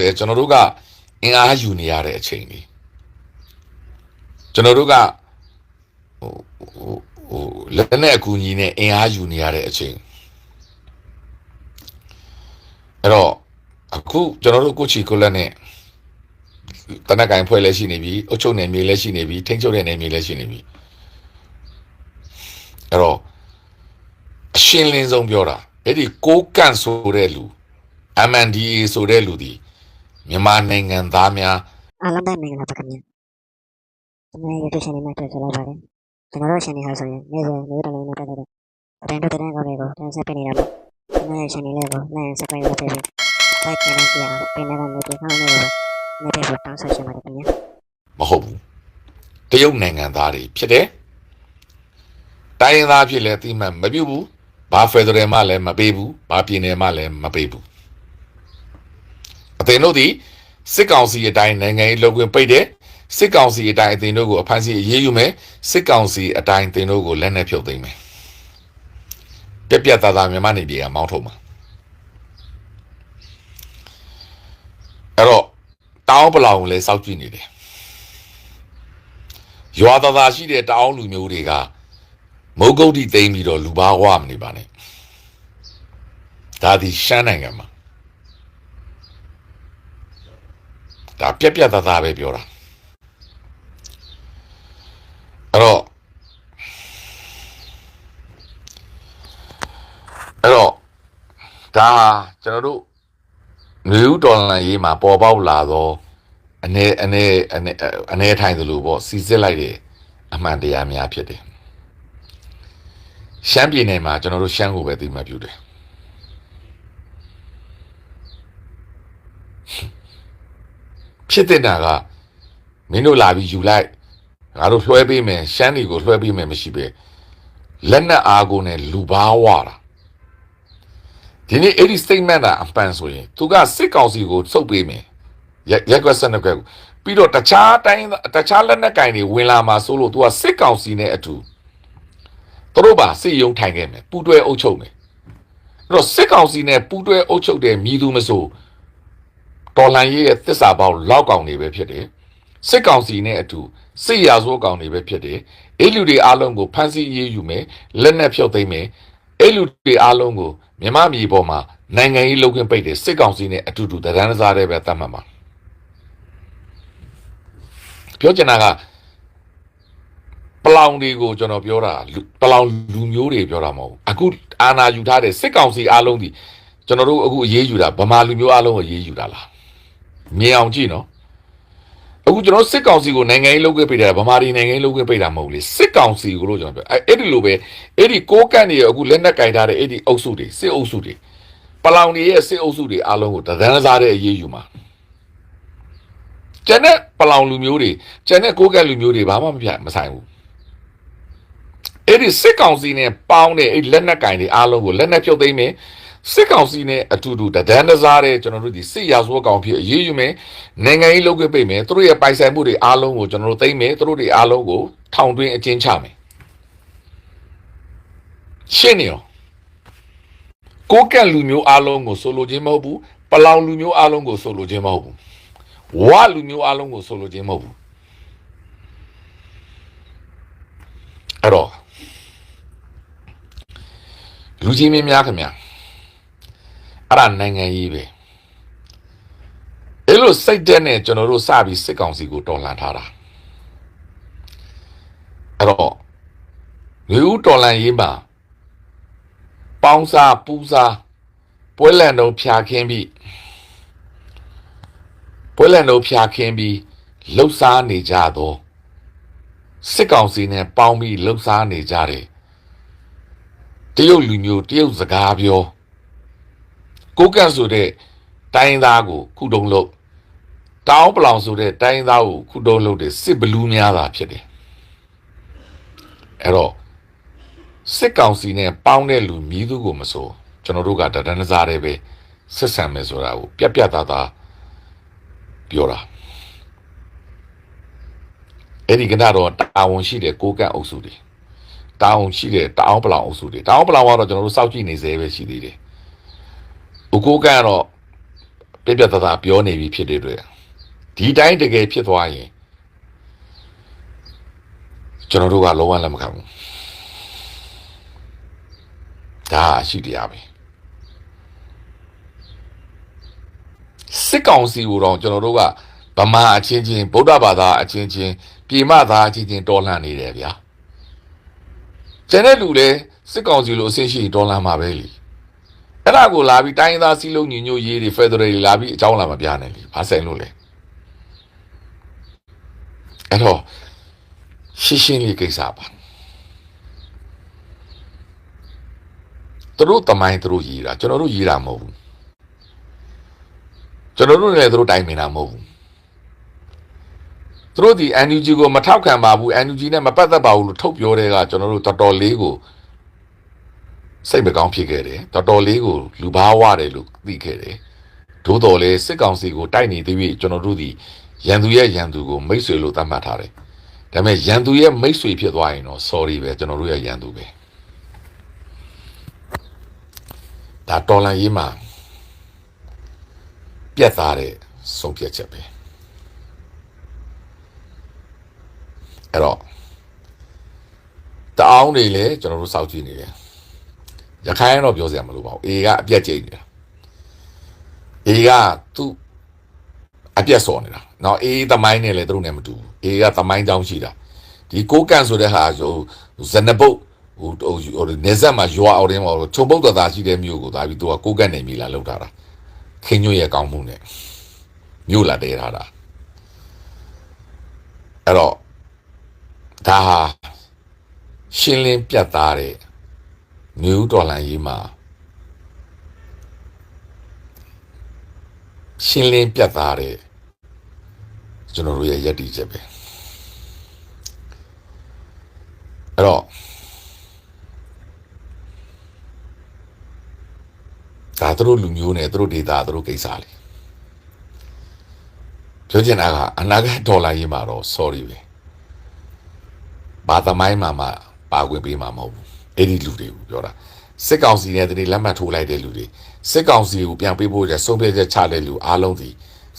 လေကျွန်တော်တို့ကအင်အားယူနေရတဲ့အချိန်ကြီးကျွန်တော်တို့ကဟိုဟိုဟိုလက်နဲ့အကူညီနဲ့အင်အားယူနေရတဲ့အချိန်အဲ့တော့အခုကျွန်တော်တို့ကိုချီကိုလက်နဲ့တနက်ကင်ဖွဲ့လည်းရှိနေပြီအုတ်ချုပ်နယ်မြေလည်းရှိနေပြီထိန်းချုပ်တဲ့နယ်မြေလည်းရှိနေပြီအဲ့တော့အရှင်းလင်းဆုံးပြောတာအဲ့ဒီကိုကန့်ဆိုတဲ့လူ MNDA ဆိုတဲ့လူဒီ မြန်မာနိုင်ငံသားများအားလုံးပဲမင်္ဂလာပါခင်ဗျာကျွန်တော်ရဲ့ YouTube channel မှာတွေ့ကြလိုက်ပါတယ်ကျွန်တော်တို့ channel ဟာဆိုရင်နေ့စဉ်မျိုးတော်လေးနဲ့ပတ်သက်တဲ့သတင်းတို့သတင်းကောင်းတွေကိုတင်ဆက်ပေးနေတာပါကျွန်တော်ရဲ့ channel လေးကို like and subscribe လုပ်ပေးပြီး like ချန်နယ်ကြည့်အောင်ပြင်နေတဲ့ notification လေးကိုနေ့တိုင်းတောင်းဆိုချင်ပါတယ်ခင်ဗျာမဟုတ်ဘူးတရုတ်နိုင်ငံသားတွေဖြစ်တယ်တိုင်းရင်းသားဖြစ်လဲတိမှန်မပြုတ်ဘူးဘာဖက်ဒရယ်မှလည်းမပေးဘူးဘာပြည်နယ်မှလည်းမပေးဘူး အသင်တို့ဒီစစ်ကောင်စီအတိုင်းနိုင်ငံရေးလုပ်ခွင့်ပိတ်တယ်စစ်ကောင်စီအတိုင်းအသင်တို့ကိုအဖမ်းဆီးအရေးယူမယ်စစ်ကောင်စီအတိုင်းအသင်တို့ကိုလက်နက်ဖြုတ်သိမ်းမယ်ပြက်ပြက်သားသားမြန်မာနေပြည်ကမောင်းထုတ်မှာအဲ့တော့တောင်းပလောင်ကိုလည်းစောက်ကြည့်နေတယ်ရွာသားသားရှိတဲ့တအောင်းလူမျိုးတွေကမုတ်ကုတ်တိသိမ်းပြီးတော့လူဘာဝမနေပါနဲ့ဒါဒီရှမ်းနိုင်ငံမှာ ဒါပြက်ပြက်သားသားပဲပြောတာအဲ့တော့အဲ့တော့ဒါကျွန်တော်တို့နယူးဒေါ်လာရေးမှာပေါ်ပေါက်လာတော့အနေအနေအနေအနေထိုင်သလိုပေါ့စီစစ်လိုက်တယ်အမှန်တရားများဖြစ်တယ်ရှမ်းပြည်နယ်မှာကျွန်တော်တို့ရှမ်းကိုပဲသိမှတ်ပြုတယ် ဖြစ်တဲ့နာကမင်းတို့လာပြီးယူလိုက်ငါတို့လွှဲပေးမယ်ရှမ်းတွေကိုလွှဲပေးမယ်မရှိပဲလက်နက်အားကိုနဲ့လူဘာဝတာဒီနေ့အဲ့ဒီ statement တာအပန်ဆိုရင်သူကစစ်ကောင်စီကိုစုပ်ပေးမယ်ရက်ရက်ကွက်ဆက်နှစ်ကွက်ကိုပြီးတော့တခြားတိုင်းတခြားလက်နက်ကင်တွေဝင်လာမှာဆိုလို့ तू ကစစ်ကောင်စီနဲ့အတူသူတို့ပါစစ်ရုံးထိုင်ခဲ့မယ်ပူတွဲအုပ်ချုပ်မယ်အဲ့တော့စစ်ကောင်စီနဲ့ပူတွဲအုပ်ချုပ်တဲ့မြည်သူမဆို တော်လန်ရေးရဲ့သစ္စာပေါက်လောက်ကောင်တွေပဲဖြစ်တယ်စစ်ကောင်စီနဲ့အတူစစ်ရာဇဝတ်ကောင်တွေပဲဖြစ်တယ်အဲ့လူတွေအားလုံးကိုဖမ်းဆီးရေးယူမယ်လက်နက်ဖြုတ်သိမ်းမယ်အဲ့လူတွေအားလုံးကိုမြမမြေပေါ်မှာနိုင်ငံရေးလုပ်ခွင့်ပိတ်တယ်စစ်ကောင်စီနဲ့အတူတူတရန်စားတဲ့ပဲတတ်မှတ်မှာပြောချင်တာကပလောင်တွေကိုကျွန်တော်ပြောတာလူပလောင်လူမျိုးတွေပြောတာမဟုတ်ဘူးအခုအာနာယူထားတဲ့စစ်ကောင်စီအားလုံးဒီကျွန်တော်တို့အခုအရေးယူတာဗမာလူမျိုးအားလုံးကိုအရေးယူတာလား မြင်အောင်ကြည့်နော်အခုကျွန်တော်စစ်ကောင်စီကိုနိုင်ငံရေးလုပ်ခဲ့ပေးတာဗမာပြည်နိုင်ငံရေးလုပ်ခဲ့ပေးတာမဟုတ်လေစစ်ကောင်စီကိုလို့ကျွန်တော်ပြောအဲ့အဲ့ဒီလိုပဲအဲ့ဒီကိုးကန့်တွေအခုလက်နက်ကင်ထားတဲ့အဲ့ဒီအုပ်စုတွေစစ်အုပ်စုတွေပလောင်တွေရဲ့စစ်အုပ်စုတွေအားလုံးကိုတဒန်းစားတဲ့အရေးယူမှာကျန်တဲ့ပလောင်လူမျိုးတွေကျန်တဲ့ကိုးကက်လူမျိုးတွေဘာမှမပြမဆိုင်ဘူးအဲ့ဒီစစ်ကောင်စီနဲ့ပေါင်းတဲ့အဲ့လက်နက်ကင်တွေအားလုံးကိုလက်နက်ဖြုတ်သိမ်းမယ် စစ်ကောင်စီနဲ့အတူတူတဒန်းတစားတဲ့ကျွန်တော်တို့ဒီစစ်ရာဇဝတ်ကောင်ဖြစ်အရေးယူမယ်နိုင်ငံရေးလုပ်ခွင့်ပိတ်မယ်သူတို့ရဲ့ပိုင်ဆိုင်မှုတွေအားလုံးကိုကျွန်တော်တို့သိမ်းမယ်သူတို့တွေအားလုံးကိုထောင်တွင်းအကျဉ်းချမယ်ရှင်းနေရောကိုးကက်လူမျိုးအားလုံးကိုဆိုလိုခြင်းမဟုတ်ဘူးပလောင်လူမျိုးအားလုံးကိုဆိုလိုခြင်းမဟုတ်ဘူးဝါလူမျိုးအလုံးကိုဆိုလိုခြင်းမဟုတ်ဘူးအဲ့တော့လူကြီးမင်းများခင်ဗျာ အဲ့ဒါနိုင်ငံရေးပဲအဲ့လိုစိတ်တက်နဲ့ကျွန်တော်တို့စပြီးစစ်ကောင်စီကိုတော်လှန်ထားတာအဲ့တော့လူဦးတော်လှန်ရေးမှာပေါင်းစားပူးစားပွဲလန့်တော့ဖြာခင်းပြီးပွဲလန်တို့ဖျာခင်းပြီးလှုပ်ရှားနေကြတော့စစ်ကောင်စီနဲ့ပေါင်းပြီးလှုပ်ရှားနေကြတယ်တရုတ်လူမျိုးတရုတ်စကားပြော ကိုကန့်ဆိုတဲ့တိုင်းသားကို ခုတုံးလို့တောင်းပလောင်ဆိုတဲ့တိုင်းသားကိုခုတုံးလို့တဲ့စစ်ဘလူးများတာဖြစ်တယ်အဲ့တော့စစ်ကောင်စီနဲ့ပေါင်းတဲ့လူမြည်သူကိုမဆိုကျွန်တော်တို့ကတဒန်းစားတဲ့ပဲဆက်ဆံမယ်ဆိုတာကိုပြက်ပြက်သားသားပြောတာအဲ့ဒီကနတော့တာဝန်ရှိတဲ့ကိုကန့်အုပ်စုတွေတာဝန်ရှိတဲ့တအောင်ပလောင်အုပ်စုတွေတအောင်ပလောင်ကတော့ကျွန်တော်တို့စောင့်ကြည့်နေသေးပဲရှိသေးတယ်။ ဥကိုကန့်ကတော့ပြက်ပြက်သားသားပြောနေပြီဖြစ်တဲ့အတွက်ဒီတိုင်းတကယ်ဖြစ်သွားရင်ကျွန်တော်တို့ကလုံးဝလက်မခံဘူးဒါအရှိတရားပဲစစ်ကောင်စီကိုတော့ကျွန်တော်တို့ကဗမာအချင်းချင်းဗုဒ္ဓဘာသာအချင်းချင်းပြည်မသားအချင်းချင်းတော်လှန်နေတယ်ဗျာကျန်တဲ့လူလည်းစစ်ကောင်စီလိုအဆင့်ရှိရင်တော်လှန်မှာပဲလीအဲ့ ဒါကိုလာပြီးတိုင်းရင်းသားစီးလုံးညီညွတ်ရေးတွေဖက်ဒရယ်တွေလာပြီးအကြောင်းလာမပြနဲ့လीဘာဆိုင်လို့လဲအဲ့တော့ရှင်းရှင်းလေးကိစ္စပါသူတို့တမိုင်းသူတို့ရေးတာကျွန်တော်တို့ရေးတာမဟုတ်ဘူးကျွန်တော်တို့လည်းသူတို့တိုင်ပင်တာမဟုတ်ဘူးသူတို့ဒီ NUG ကိုမထောက်ခံပါဘူး NUG နဲ့မပတ်သက်ပါဘူးလို့ထုတ်ပြောတဲ့ကကျွန်တော်တို့တော်တော်လေးကို စိတ်မကောင်းဖြစ်ခဲ့တယ်တော်တော်လေးကိုလူဘာဝတယ်လို့သိခဲ့တယ်သို့တော်လည်းစစ်ကောင်စီကိုတိုက်နေသေးပြီကျွန်တော်တို့ဒီရန်သူရဲ့ရန်သူကိုမိတ်ဆွေလို့သတ်မှတ်ထားတယ်ဒါပေမဲ့ရန်သူရဲ့မိတ်ဆွေဖြစ်သွားရင်တော့ sorry ပဲကျွန်တော်တို့ရဲ့ရန်သူပဲဒါတော်လန်ရေးမှာပြတ်သားတဲ့ဆုံးဖြတ်ချက်ပဲအဲ့တော့တအောင်တွေလည်းကျွန်တော်တို့စောင့်ကြည့်နေတယ် ရခိုင်ကတော့ပြောစရာမလိုပါဘူးအေကအပြတ်ကျိတ်နေတာအေကသူ့အပြတ်စော်နေတာနော်အေးသမိုင်းနဲ့လည်းသူတို့နဲ့မတူဘူးအေကသမိုင်းကြောင်းရှိတာဒီကိုကန်ဆိုတဲ့ဟာဆိုဇနပုတ်ဟိုဟိုဟိုနေဆက်မှာရွာအော်တင်းမှာချုံပုတ်တော်သားရှိတဲ့မြို့ကိုသာပြီးသူကကိုကန်နေပြီလားလောက်တာတာခင်းညွတ်ရဲ့ကောင်းမှုနဲ့မြို့လာတဲထားတာအဲ့တော့ဒါဟာရှင်းလင်းပြတ်သားတဲ့ မြို့တော်လန်ရေးမှာရှင်းလင်းပြတ်သားတဲ့ကျွန်တော်တို့ရဲ့ယက်တီချက်ပဲအဲ့တော့ဒါသူတို့လူမျိုးနဲ့သူတို့ဒေတာသူတို့ကိစ္စလေပြောချင်တာကအနာဂတ်ဒေါ်လာရေးမှာတော့ sorry ပဲဘာသမိုင်းမှာမှပါဝင်ပေးမှာမဟုတ်ဘူး အဲ့ဒီလူတွေကိုပြောတာစစ်ကောင်စီနဲ့တနေ့လက်မှတ်ထိုးလိုက်တဲ့လူတွေစစ်ကောင်စီကိုပြန်ပေးဖို့ကြဆုံးဖြတ်ချက်ချတဲ့လူအားလုံးဒီ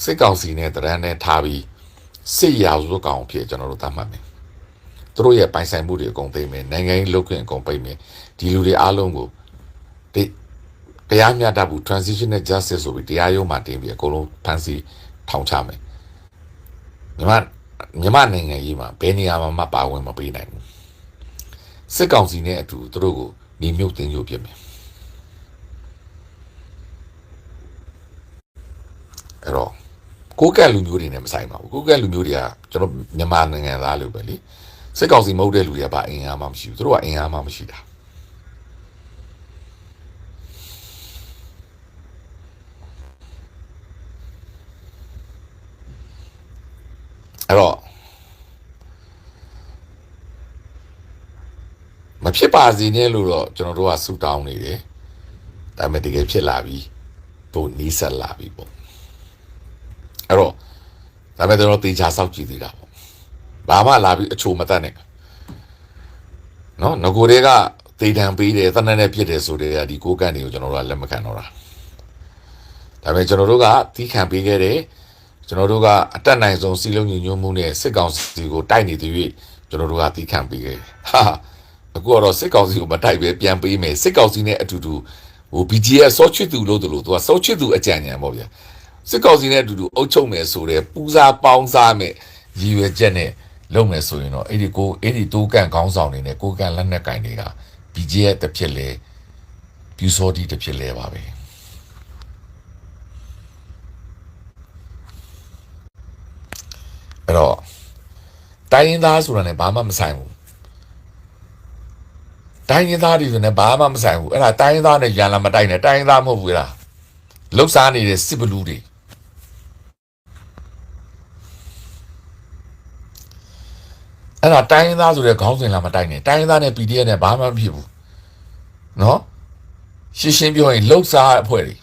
စစ်ကောင်စီနဲ့တရန်းနဲ့ထားပြီးစစ်ရာဇဝတ်ကောင်ဖြစ်ကျွန်တော်တို့သတ်မှတ်မယ်သူတို့ရဲ့ပိုင်ဆိုင်မှုတွေအကုန်သိမ်းမယ်နိုင်ငံရေးလုပ်ခွင့်အကုန်ပိတ်မယ်ဒီလူတွေအားလုံးကိုဒီတရားမျှတမှု transitional justice ဆိုပြီးတရားရုံးမှာတင်ပြီးအကုန်လုံးဖန်ဆီးထောင်ချမယ်မြန်မာမြန်မာနိုင်ငံကြီးမှာဘယ်နေရာမှာမှပါဝင်မပေးနိုင်ဘူး စစ်ကောင်စီနဲ့အတူသူတို့ကိုညီမြုပ်တင်ကြပြမယ်အဲ့တော့ကိုကက်လူမျိုးတွေနဲ့မဆိုင်ပါဘူးကိုကက်လူမျိုးတွေကကျွန်တော်မြန်မာနိုင်ငံသားလို့ပဲလေစစ်ကောင်စီမဟုတ်တဲ့လူတွေကဘာအင်အားမှမရှိဘူးသူတို့ကအင်အားမှမရှိတာအဲ့တော့မ ဖြစ်ပါစေနဲ့လို့တော့ကျွန်တော်တို့ကဆူတောင်းနေတယ်ဒါပေမဲ့တကယ်ဖြစ်လာပြီပိုနီးစက်လာပြီပေါ့အဲ့တော့ဒါပေမဲ့ကျွန်တော်တေချာစောက်ကြည့်သေးတာပေါ့ဘာမှလာပြီးအချိုမတတ်နဲ့နော်ငကိုတွေကတေတံပေးတယ်သနက်နဲ့ပြစ်တယ်ဆိုတဲ့ဒီကိုကန့်တွေကိုကျွန်တော်တို့ကလက်မခံတော့တာဒါပေမဲ့ကျွန်တော်တို့ကတီးခံပေးခဲ့တယ်ကျွန်တော်တို့ကအတက်နိုင်ဆုံးစီလုံးညီညွတ်မှုနဲ့စစ်ကောင်စီကိုတိုက်နေသေး၍ကျွန်တော်တို့ကတီးခံပေးခဲ့တယ်ဟာ အခုကတော့စစ်ကောင်စီကိုမတိုက်ပဲပြန်ပေးမယ်စစ်ကောင်စီနဲ့အတူတူဟို BGS စောချစ်သူလို့တို့လို့သူကစောချစ်သူအကြံဉာဏ်ပေါ့ဗျာစစ်ကောင်စီနဲ့အတူတူအုပ်ချုပ်မယ်ဆိုတဲ့ပူဇာပေါင်းစားမယ်ရည်ရွယ်ချက်နဲ့လုပ်မယ်ဆိုရင်တော့အဲ့ဒီကိုအဲ့ဒီတိုးကန်ခေါင်းဆောင်တွေနဲ့ကိုကန်လက်နက်ကင်တွေက BGS တစ်ဖြစ်လေပြူစောတီတစ်ဖြစ်လေပါပဲအဲ့တော့တိုင်းရင်းသားဆိုတာနဲ့ဘာမှမဆိုင်ဘူး တိုင်းရင်းသားတွေဆိုနေဘာမှမဆိုင်ဘူးအဲ့ဒါတိုင်းရင်းသားနဲ့ရန်လာမတိုက်နဲ့တိုင်းရင်းသားမဟုတ်ဘူးလားလှုပ်ရှားနေတဲ့စစ်ဘလူးတွေအဲ့ဒါတိုင်းရင်းသားဆိုတဲ့ခေါင်းစဉ်လာမတိုက်နဲ့တိုင်းရင်းသားနဲ့ PDF နဲ့ဘာမှမဖြစ်ဘူးနော်ရှင်းရှင်းပြောရင်လှုပ်ရှားအဖွဲ့တွေ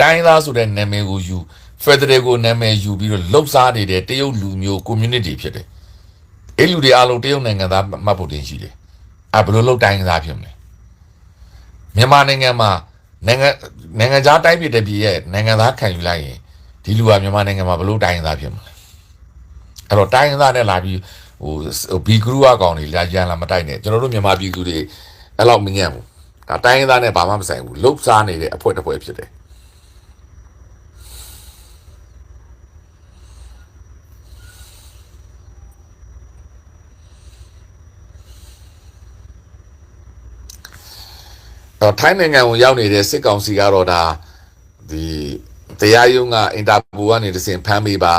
တိုင်းရင်းသားဆိုတဲ့နာမည်ကိုယူဖက်ဒရယ်ကိုနာမည်ယူပြီးတော့လှုပ်ရှားနေတဲ့တရုတ်လူမျိုး community ဖြစ်တယ်အဲ့လူတွေအားလုံးတရုတ်နိုင်ငံသားမှတ်ဖို့တင်ရှိတယ် အဲဘယ်လိုလုပ်တိုင်းသားဖြစ်မလဲမြန်မာနိုင်ငံမှာနိုင်ငံနိုင်ငံသားတိုင်းပြည်တစ်ပြည်ရဲ့နိုင်ငံသားခံယူလိုက်ရင်ဒီလူကမြန်မာနိုင်ငံမှာဘလို့တိုင်းရင်းသားဖြစ်မှာလဲအဲ့တော့တိုင်းရင်းသားနဲ့လာပြီးဟိုဘီဂရူအကောင်တွေလာကြမ်းလာမတိုက်နဲ့ကျွန်တော်တို့မြန်မာပြည်သူတွေအဲ့လောက်မညံ့ဘူးဒါတိုင်းရင်းသားနဲ့ဘာမှမဆိုင်ဘူးလှုပ်ရှားနေတဲ့အဖွဲတစ်ဖွဲဖြစ်တယ် တော့ထိုင်းနိုင်ငံကိုရောက်နေတဲ့စစ်ကောင်စီကတော့ဒါဒီတရားရုံးကအင်တာပိုကနေတစ်စင်ဖမ်းပေးပါ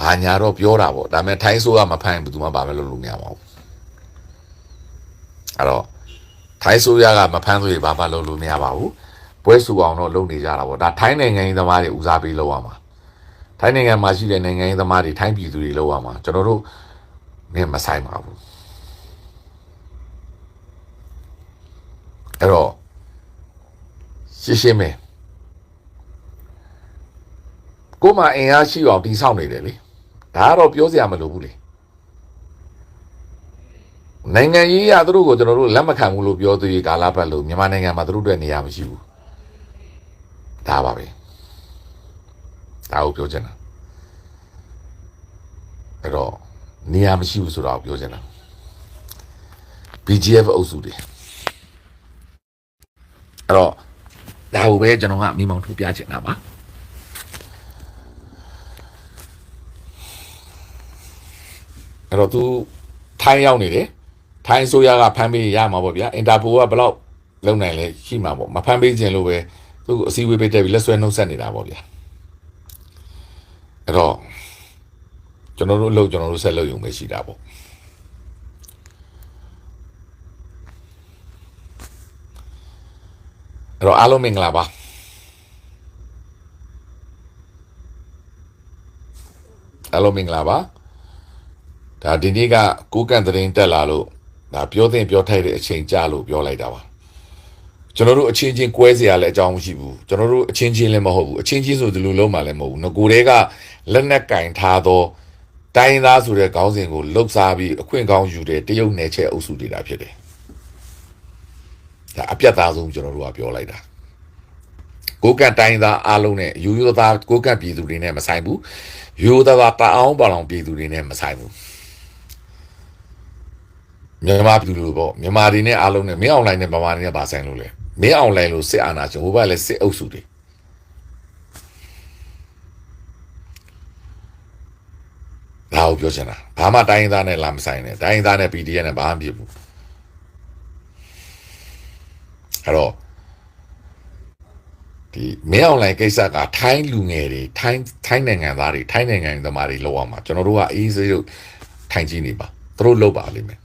ဘာညာတော့ပြောတာပေါ့ဒါပေမဲ့ထိုင်းဆိုကမဖမ်းဘူးသူမှဘာပဲလုပ်လို့မရပါဘူးအဲ့တော့ထိုင်းဆိုရကမဖမ်းဆိုရင်ဘာမှလုပ်လို့မရပါဘူးပွဲစုအောင်တော့လုပ်နေကြတာပေါ့ဒါထိုင်းနိုင်ငံရေးသမားတွေဦးစားပေးလုပ်ရမှာထိုင်းနိုင်ငံမှာရှိတဲ့နိုင်ငံရေးသမားတွေထိုင်းပြည်သူတွေလုပ်ရမှာကျွန်တော်တို့နဲ့မဆိုင်ပါဘူးအဲ့တော့ ရှင်းရှင်းပဲကိုမအင်အားရှိအောင်တိဆောက်နေတယ်လေဒါကတော့ပြောစရာမလိုဘူးလေနိုင်ငံရေးရသူတို့ကိုကျွန်တော်တို့လက်မခံဘူးလို့ပြောသေးရကာလပတ်လို့မြန်မာနိုင်ငံမှာသူတို့အတွက်နေရာမရှိဘူးဒါပါပဲဒါကိုပြောချင်တာအဲ့တော့နေရာမရှိဘူးဆိုတော့ပြောချင်တာ BGF အုပ်စုတွေအဲ့တော့ ဒါကိုပဲကျွန်တော်ကမိမောင်ထုတ်ပြချင်တာပါအဲ့တော့သူထိုင်းရောက်နေတယ်ထိုင်းဆိုရကဖမ်းပေးရမှာပေါ့ဗျာအင်တာပိုကဘယ်တော့လုံနိုင်လဲရှိမှာပေါ့မဖမ်းပေးခြင်းလို့ပဲသူ့ကိုအစည်းအဝေးပေးတက်ပြီးလက်ဆွဲနှုတ်ဆက်နေတာပေါ့ဗျာအဲ့တော့ကျွန်တော်တို့အလုပ်ကျွန်တော်တို့ဆက်လုပ်ရုံပဲရှိတာပေါ့ အဲ့တော့အားလုံးမင်္ဂလာပါအားလုံးမင်္ဂလာပါဒါဒီနေ့ကကိုးကန်သတင်းတက်လာလို့ဒါပြောတဲ့ပြောထိုက်တဲ့အချိန်ကြာလို့ပြောလိုက်တာပါကျွန်တော်တို့အချင်းချင်းကွဲเสียရလဲအကြောင်းမရှိဘူးကျွန်တော်တို့အချင်းချင်းလည်းမဟုတ်ဘူးအချင်းချင်းဆိုဒီလိုလုံးမှလည်းမဟုတ်ဘူးငကိုတွေကလက်နက်ကင်ထားသောတိုင်းသားဆိုတဲ့ခေါင်းစဉ်ကိုလှုပ်ရှားပြီးအခွင့်ကောင်းယူတဲ့တရုတ်နယ်ချဲအုပ်စုတွေတာဖြစ်တယ် ဒါအပြတ်သားဆုံးကျွန်တော်တို့ကပြောလိုက်တာကိုကတ်တိုင်းသားအားလုံးနဲ့ယူယူသားကိုကတ်ပြည်သူတွေနဲ့မဆိုင်ဘူးယူယူသားတအောင်ပါအောင်ပြည်သူတွေနဲ့မဆိုင်ဘူးမြန်မာပြည်သူတို့ပေါ့မြန်မာတွေနဲ့အားလုံးနဲ့မင်းအွန်လိုင်းနဲ့မြန်မာတွေနဲ့ပါဆိုင်လို့လေမင်းအွန်လိုင်းလို့စစ်အာဏာရှင်ဟိုဘက်လည်းစစ်အုပ်စုတွေဒါကိုပြောချင်တာဘာမှတိုင်းသားနဲ့လာမဆိုင်နဲ့တိုင်းသားနဲ့ PDF နဲ့ဘာမှမဖြစ်ဘူး အဲ့တော့ဒီမင်းအောင်လိုင်းကိစ္စကထိုင်းလူငယ်တွေထိုင်းထိုင်းနိုင်ငံသားတွေထိုင်းနိုင်ငံသမားတွေလောက်အောင်မှာကျွန်တော်တို့ကအေးစေးတို့ထိုင်ကြည့်နေပါသူတို့လောက်ပါလိမ့်မယ်